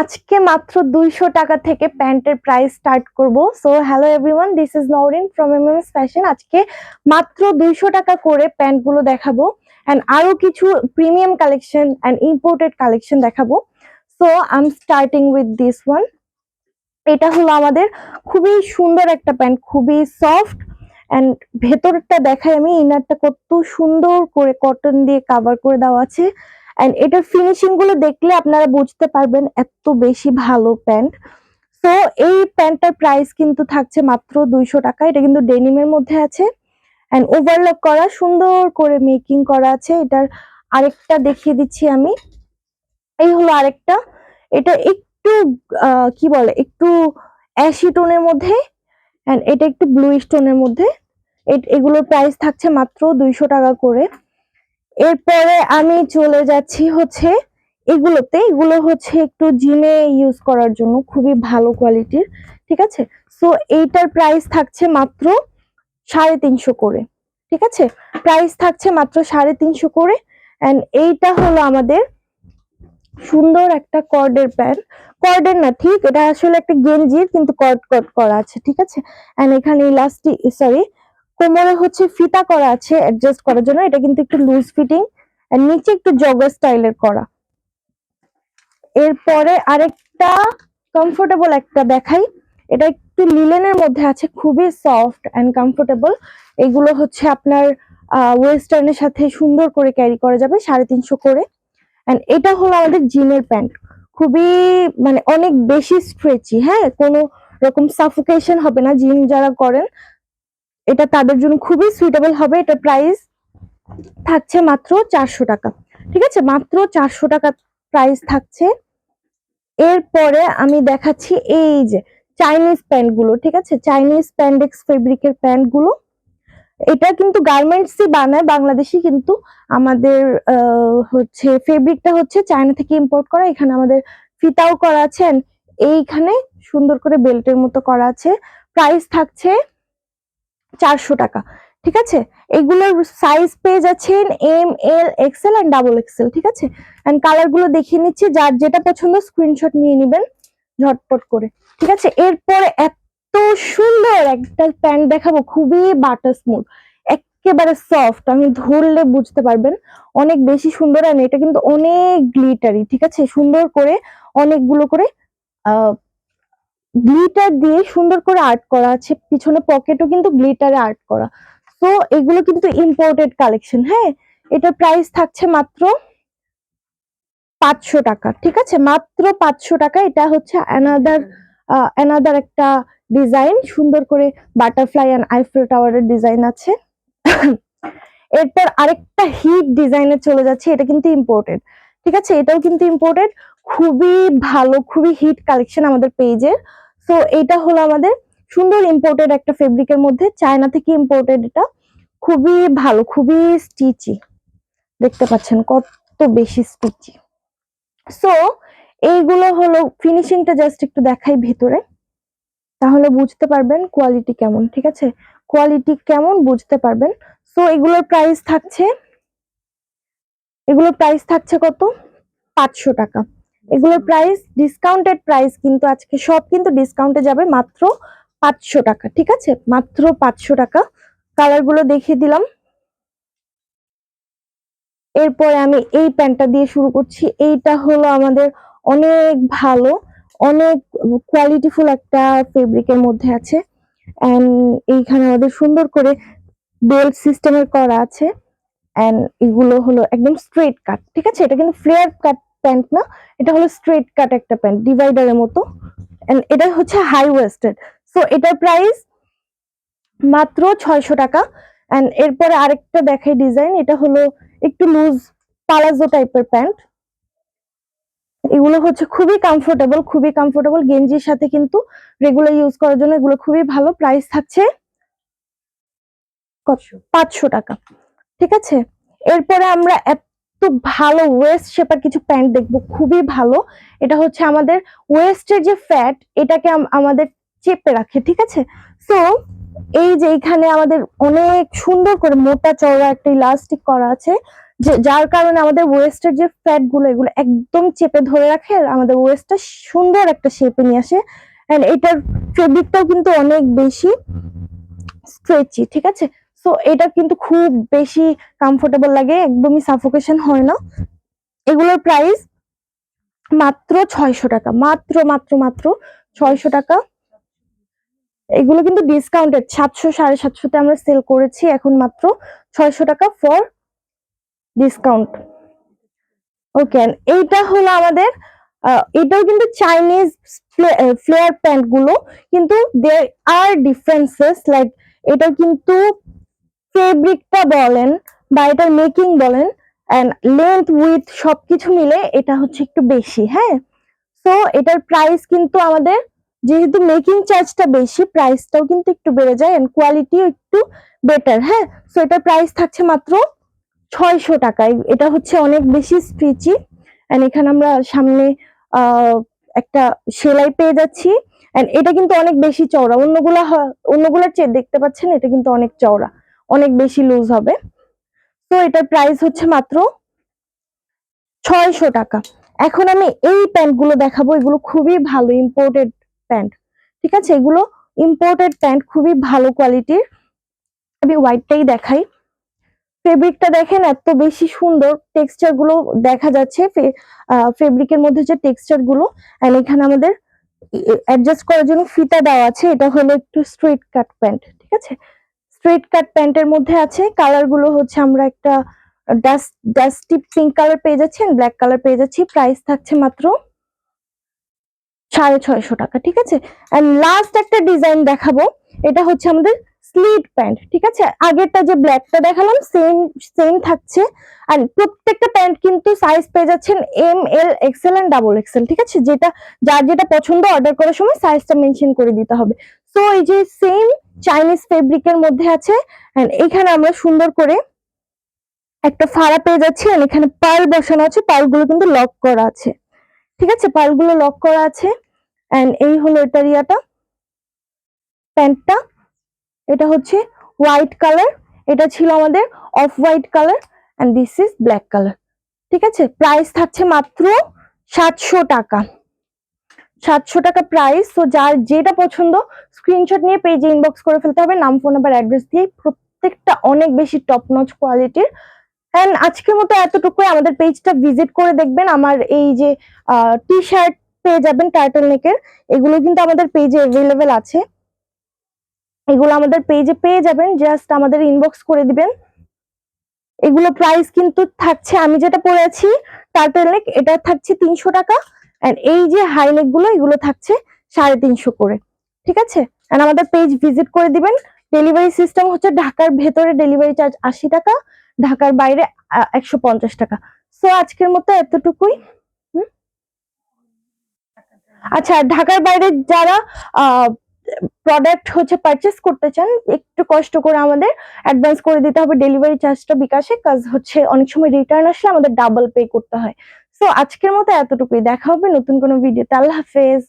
আজকে মাত্র দুইশো টাকা থেকে প্যান্টের প্রাইস স্টার্ট করব। So hello everyone this is Nowrin from MMS fashion আজকে মাত্র দুইশো টাকা করে প্যান্টগুলো দেখাবো অ্যান্ড আরও কিছু premium collection and imported collection দেখাবো। So I am starting with this one এটা হলো আমাদের খুবই সুন্দর একটা প্যান্ট, খুবই সফট অ্যান্ড ভেতরটা দেখাই আমি। ইনারটা কত সুন্দর করে কটন দিয়ে কাভার করে দেওয়া আছে। অ্যান্ড এটার ফিনিশিংগুলো দেখলে আপনারা বুঝতে পারবেন এত বেশি ভালো প্যান্ট তো এই প্যান্টটার প্রাইস কিন্তু থাকছে মাত্র দুইশো টাকা। এটা কিন্তু ডেনিমের মধ্যে আছে। অ্যান্ড ওভারলক করা, সুন্দর করে মেকিং করা আছে। এটার আরেকটা দেখিয়ে দিচ্ছি আমি। এই হলো আরেকটা। এটা একটু কি বলে? একটু অ্যাশি টোনের মধ্যে। অ্যান্ড এটা একটু ব্লু স্টোনের মধ্যে। এগুলোর প্রাইস থাকছে মাত্র দুইশো টাকা করে। এরপরে আমি চলে যাচ্ছি হচ্ছে এগুলোতে। এগুলো হচ্ছে একটু জিমে ইউজ করার জন্য খুবই ভালো কোয়ালিটির ঠিক আছে? সো এইটার প্রাইস থাকছে মাত্র সাড়ে তিনশো করে, ঠিক আছে? প্রাইস থাকছে মাত্র সাড়ে তিনশো করে অ্যান্ড এইটা হলো আমাদের সুন্দর একটা কর্ডের প্যান্ট কর্ডের না, ঠিক? এটা আসলে একটা গেঞ্জির, কিন্তু কর্ড কর্ড করা আছে, ঠিক আছে? অ্যান্ড এখানে ইলাস্টিক সরি কোমরে হচ্ছে ফিতা করা আছে অ্যাডজাস্ট করার জন্য। এটা কিন্তু একটু লুজ ফিটিং নিচে একটু জগার স্টাইলের করা। এরপরে আরেকটা কমফোর্টেবল একটা দেখাই। এটা একটু লিলেনের মধ্যে আছে, খুবই সফট অ্যান্ড কমফোর্টেবল এগুলো হচ্ছে আপনার ওয়েস্টার্নের সাথে সুন্দর করে ক্যারি করা যাবে, সাড়ে তিনশো করে। অ্যান্ড এটা হলো আমাদের জিমের প্যান্ট খুবই মানে অনেক বেশি স্ট্রেচি হ্যাঁ? কোনো রকম সাফোকেশন হবে না। জিম যারা করেন এটা তাদের জন্য খুবই সুইটেবল হবে। এটা প্রাইস থাকছে মাত্র চারশো টাকা। ঠিক আছে? মাত্র চারশো টাকা প্রাইস থাকছে। এরপরে আমি দেখাচ্ছি এই যে চাইনিজ প্যান্টগুলো, ঠিক আছে? চাইনিজ প্যান্ডেক্স ফেব্রিকের প্যান্টগুলো। এটা কিন্তু গার্মেন্টসই বানায়, বাংলাদেশি কিন্তু আমাদের হচ্ছে ফেব্রিকটা হচ্ছে চায়না থেকে ইম্পোর্ট করা। এখানে আমাদের ফিতাও করা আছে এইখানে সুন্দর করে বেল্টের মতো করা আছে। প্রাইস থাকছে চারশো টাকা, ঠিক আছে? এগুলোর সাইজ পেয়ে যাচ্ছেন M L XL and double XL ঠিক আছে? অ্যান্ড কালারগুলো দেখিয়ে নিচ্ছি, যার যেটা পছন্দ স্ক্রিনশট নিয়ে নেবেন ঝটপট করে, ঠিক আছে? এরপরে এত সুন্দর একটা প্যান্ট দেখাবো, খুবই বাটার স্মুথ একেবারে সফট আমি ধরলে বুঝতে পারবেন। অনেক বেশি সুন্দর আর এটা কিন্তু অনেক গ্লিটারি ঠিক আছে? সুন্দর করে, অনেকগুলো করে, আহ গ্লিটার দিয়ে সুন্দর করে আর্ট করা আছে, পিছনে পকেটও কিন্তু গ্লিটারে আর্ট করা। তো এগুলো কিন্তু ইম্পোর্টেড কালেকশন হ্যাঁ? এটার প্রাইস থাকছে মাত্র পাঁচশো টাকা, ঠিক আছে? মাত্র পাঁচশো টাকা, এটা হচ্ছে অ্যানাদার অ্যানাদার একটা ডিজাইন সুন্দর করে বাটারফ্লাই অ্যান্ড আইফেল টাওয়ারের ডিজাইন আছে। এরপর আরেকটা হিট ডিজাইনে চলে যাচ্ছে, এটা কিন্তু ইম্পোর্টেড ঠিক আছে? এটাও কিন্তু ইম্পোর্টেড খুবই ভালো, খুবই হিট কালেকশন আমাদের পেজের তো এটা হলো আমাদের সুন্দর ইম্পোর্টেড একটা ফেব্রিকের মধ্যে। চায়না থেকে ইম্পোর্টেড এটা। খুবই ভালো, খুবই স্টিচি দেখতে পাচ্ছেন কত বেশি স্টিচি সো এইগুলো হলো ফিনিশিংটা জাস্ট একটু দেখাই ভেতরে। তাহলে বুঝতে পারবেন কোয়ালিটি কেমন, ঠিক আছে? কোয়ালিটি কেমন বুঝতে পারবেন। সো এগুলোর প্রাইস থাকছে, এগুলোর প্রাইস থাকছে কত? পাঁচশো টাকা। এগুলোর প্রাইস ডিসকাউন্টেড প্রাইস কিন্তু আজকে সব কিন্তু ডিসকাউন্টে যাবে মাত্র পাঁচশো টাকা, ঠিক আছে? মাত্র পাঁচশো টাকা। কালারগুলো দেখিয়ে দিলাম। এরপরে আমি এই প্যান্টটা দিয়ে শুরু করছি। এইটা হলো আমাদের অনেক ভালো, অনেক কোয়ালিটিফুল একটা ফেব্রিকের মধ্যে আছে। এন্ড এইখানে আমাদের সুন্দর করে বেল্ট সিস্টেমের করা আছে। এন্ড এগুলো হলো একদম স্ট্রেট কাট ঠিক আছে? এটা কিন্তু ফ্লেয়ার কাট প্যান্ট না, এটা হলো স্ট্রেট কাট একটা প্যান্ট ডিভাইডারের মতো। এটা হচ্ছে হাই ওয়েস্টেড সো এটার প্রাইস মাত্র ছয়শো টাকা। এন্ড এরপরে আরেকটা দেখাই ডিজাইন এটা হলো একটু লুজ পালাজো টাইপের প্যান্ট এগুলো হচ্ছে খুবই কমফোর্টেবল খুবই কমফোর্টেবল গেঞ্জির সাথে কিন্তু রেগুলার ইউজ করার জন্য এগুলো খুবই ভালো প্রাইস থাকছে পাঁচশো টাকা। ঠিক আছে? এরপরে আমরা ভালো ওয়েস্ট শেপার কিছু প্যান্ট দেখব, খুবই ভালো। এটা হচ্ছে আমাদের ওয়েস্টের যে ফ্যাট এটাকে আমাদের চেপে রাখে, ঠিক আছে? সো এই যে এখানে আমাদের অনেক সুন্দর করে মোটা চওড়া একটা ইলাস্টিক করা আছে, যে যার কারণে আমাদের ওয়েস্টের যে ফ্যাটগুলো, এগুলো একদম চেপে ধরে রাখে আমাদের ওয়েস্টটা সুন্দর একটা শেপে নিয়ে আসে। এটার ফেব্রিকটাও কিন্তু অনেক বেশি স্ট্রেচি ঠিক আছে? সো এটা কিন্তু খুব বেশি কমফোর্টেবল লাগে, একদমই সাফোকেশন হয় না। এগুলোর প্রাইস মাত্র ছয়শো টাকা, মাত্র মাত্র মাত্র ছয়শো টাকা। এগুলো কিন্তু ডিসকাউন্টেড সাতশো, সাড়ে সাতশোতে আমরা সেল করেছি এখন মাত্র ছয়শো টাকা ফর ডিসকাউন্ট ওকে এইটা হলো আমাদের এটাও কিন্তু চাইনিজ ফ্লেয়ার প্যান্টগুলো, কিন্তু দেয়ার আর ডিফারেন্সেস লাইক এটা কিন্তু ফেব্রিকটা বলেন বা এটার মেকিং বলেন অ্যান্ড লেন্থ উইথ সবকিছু মিলে এটা হচ্ছে একটু বেশি হ্যাঁ? সো এটার প্রাইস কিন্তু আমাদের যেহেতু মেকিং চার্জটা বেশি প্রাইসটাও কিন্তু একটু বেড়ে যায় এন্ড কোয়ালিটিও একটু বেটার হ্যাঁ? সো এটার প্রাইস থাকছে মাত্র ছয়শো টাকায়। এটা হচ্ছে অনেক বেশি স্ট্রিচি এন্ড এখানে আমরা সামনে একটা সেলাই পেয়ে যাচ্ছি এন্ড এটা কিন্তু অনেক বেশি চওড়া। অন্যগুলা অন্যগুলার চেয়ে দেখতে পাচ্ছেন, এটা কিন্তু অনেক চওড়া। অনেক বেশি লুজ হবে। তো এটার প্রাইস হচ্ছে মাত্র ছয়শো টাকা। এখন আমি এই প্যান্টগুলো দেখাবো, এগুলো খুবই ভালো ইম্পোর্টেড প্যান্ট ঠিক আছে? এগুলো ইম্পোর্টেড প্যান্ট খুবই ভালো কোয়ালিটির আমি হোয়াইটটাই দেখাই। ফেব্রিকটা দেখেন, এত বেশি সুন্দর টেক্সচারগুলো দেখা যাচ্ছে। ফেব্রিকের মধ্যে যে টেক্সচারগুলো এখানে আমাদের অ্যাডজাস্ট করার জন্য ফিতা দেওয়া আছে। এটা হলো একটু স্ট্রেট কাট প্যান্ট ঠিক আছে? স্ট্রেট কাট প্যান্টের মধ্যে আছে। কালারগুলো হচ্ছে আমরা একটা ডাস্ট ডাস্টি পিঙ্ক কালার পেয়ে যাচ্ছি ব্ল্যাক কালার পেয়ে যাচ্ছি। প্রাইস থাকছে মাত্র সাড়ে ছয়শো টাকা, ঠিক আছে? এন্ড লাস্ট একটা ডিজাইন দেখাবো। এটা হচ্ছে আমাদের স্লিট প্যান্ট ঠিক আছে? আগেরটা যে ব্ল্যাকটা দেখালাম সেম সেম থাকছে। আর প্রত্যেকটা প্যান্ট কিন্তু সাইজ পেয়ে যাচ্ছেন M L XL and double XL ঠিক আছে? যেটা, যার যেটা পছন্দ অর্ডার করার সময় সাইজটা মেনশন করে দিতে হবে। সো এই যে সেম চাইনিজ ফেব্রিকের মধ্যে আছে। এখানে আমরা সুন্দর করে একটা ফাড়া পেয়ে যাচ্ছি। এখানে পাল বসানো আছে। পালগুলো কিন্তু লক করা আছে। ঠিক আছে? পালগুলো লক করা আছে। এন্ড এই হলো এটার ইয়াটা। প্যান্টটা এটা হচ্ছে হোয়াইট কালার এটা ছিল আমাদের off white colour and this is black colour ঠিক আছে? প্রাইস থাকছে মাত্র সাতশো টাকা। সাতশো টাকা প্রাইস তো যার যেটা পছন্দ স্ক্রিনশট নিয়ে পেজে ইনবক্স করে ফেলতে হবে, নাম ফোন নাম্বার অ্যাড্রেস দিয়ে প্রত্যেকটা অনেক বেশি টপ নচ কোয়ালিটির অ্যান্ড আজকের মতো এতটুকুই। আমাদের পেজটা ভিজিট করে দেখবেন। আমার এই যে টি শার্ট পেয়ে যাবেন টার্টল নেকের এগুলো কিন্তু আমাদের পেজে অ্যাভেলেবেল আছে। এগুলো আমাদের পেজে পেয়ে যাবেন। জাস্ট আমাদের ইনবক্স করে দিবেন। এগুলো প্রাইস কিন্তু থাকছে, আমি যেটা পরে আছি টার্টল নেক এটা থাকছে তিনশো টাকা। এই যে হাই নেকগুলো, এগুলো থাকছে সাড়ে তিনশো করে, ঠিক আছে? এন্ড আমাদের পেজ ভিজিট করে দিবেন। ডেলিভারি সিস্টেম হচ্ছে ঢাকার ভেতরে ডেলিভারি চার্জ আশি টাকা, ঢাকার বাইরে একশো পঞ্চাশ টাকা। সো আজকের মতো এতটুকুই? আচ্ছা ঢাকার বাইরে যারা প্রোডাক্ট হচ্ছে পারচেস করতে চান, একটু কষ্ট করে আমাদের অ্যাডভান্স করে দিতে হবে। ডেলিভারি চার্জটা বিকাশে কাজ হচ্ছে অনেক সময় রিটার্ন আসলে আমাদের ডাবল পে করতে হয়। সো আজকের মতো এতটুকুই। দেখা হবে নতুন কোনো ভিডিওতে আল্লাহ হাফেজ।